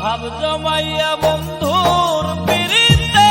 ভাব জমাইয়া বন্ধুর পিড়িতে।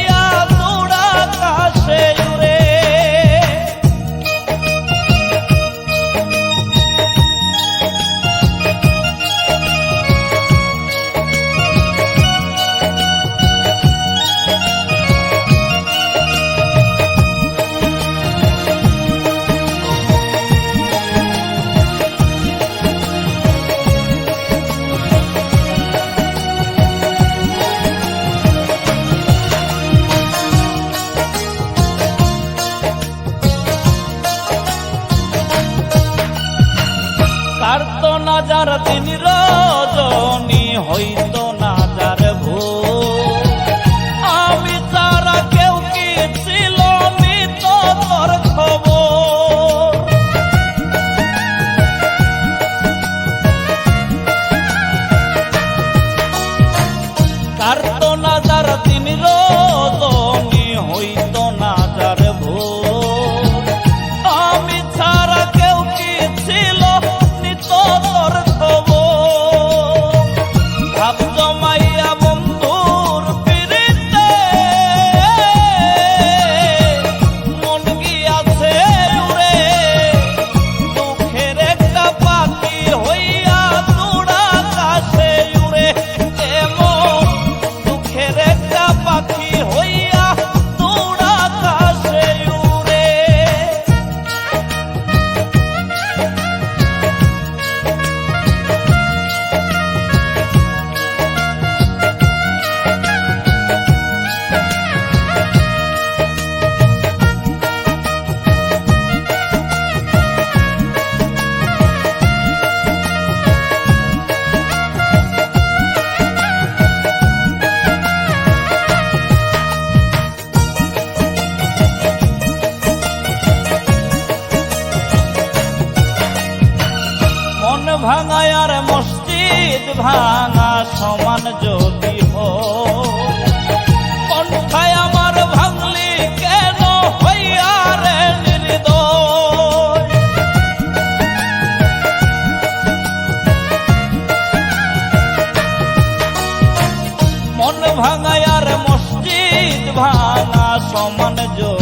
সারা দিন ভাঙা সমান যদি হো। হায় আমার ভাঙলি কেন হইয়া রে নির্দ মন ভাঙায় আর মসজিদ ভাঙা সমান যদি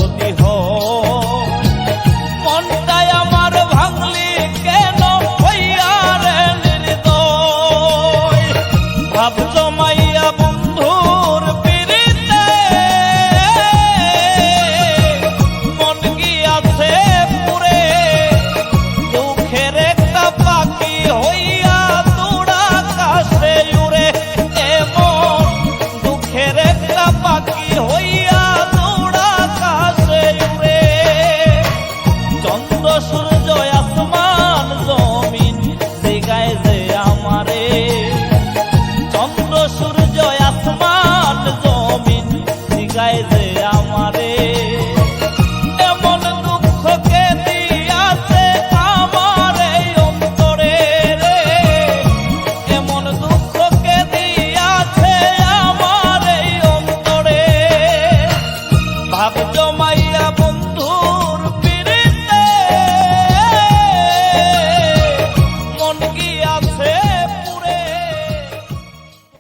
বুঝায় যে আমারে